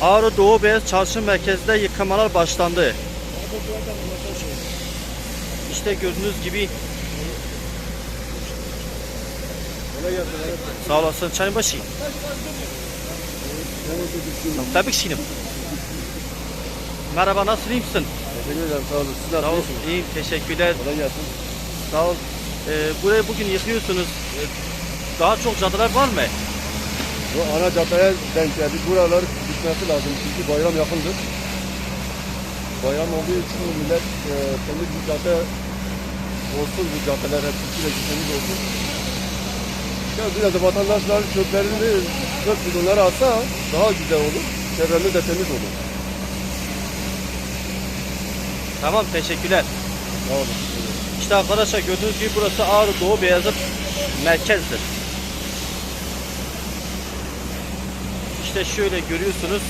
Ağrı Doğu Beyaz Çarşı merkezinde yıkamalar başlandı. İşte gördüğünüz gibi sağ olasın Çaybaşı. Tabii ki Şinim. Merhaba nasılsın iyi misin? Teşekkür ederim sağ olun. Siz Sağ ol. nasılsınız? İyiyim teşekkürler. Kolay gelsin. Sağ ol. Ee, burayı bugün yıkıyorsunuz. Ee, daha çok caddeler var mı? Bu ana caddeye denk geldik. Buralar bitmesi lazım çünkü bayram yakındır. Bayram olduğu için millet e, temiz bir cadde olsun bu caddeler hep sürekli temiz olsun. Ya biraz da vatandaşlar çöplerini çöp bidonlara atsa daha güzel olur. Çevremiz de temiz olur. Tamam teşekkürler. Sağ olun. İşte arkadaşlar gördüğünüz gibi burası Ağrı Doğu Beyazıt merkezdir. İşte şöyle görüyorsunuz.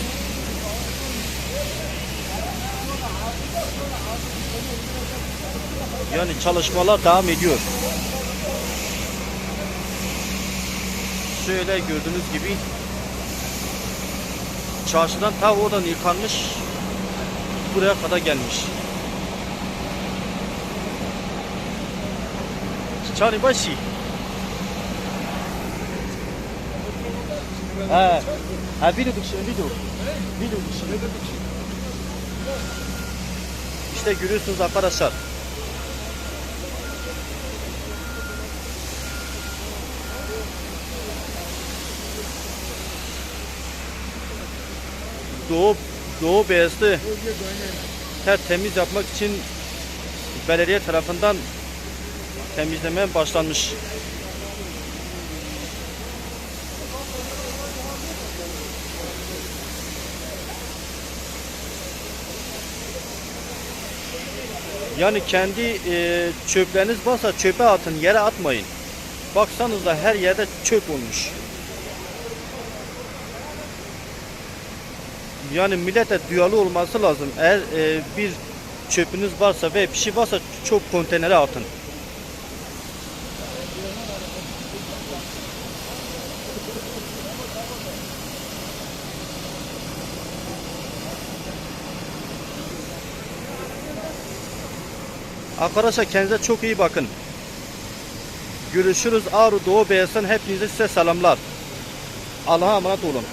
Yani çalışmalar devam ediyor. Şöyle gördüğünüz gibi çarşıdan ta oradan yıkanmış buraya kadar gelmiş. Çani Ha. Ha video dışı video. Video dışı. İşte görüyorsunuz arkadaşlar. Doğu Doğu Beyazıt'ı tertemiz yapmak için belediye tarafından temizleme başlanmış. Yani kendi e, çöpleriniz varsa çöpe atın, yere atmayın. Baksanıza her yerde çöp olmuş. Yani millete duyarlı olması lazım. Eğer e, bir çöpünüz varsa ve bir şey varsa çöp konteynere atın. Arkadaşlar kendinize çok iyi bakın. Görüşürüz Ağrı Doğu Beyaz'dan hepinize size selamlar. Allah'a emanet olun.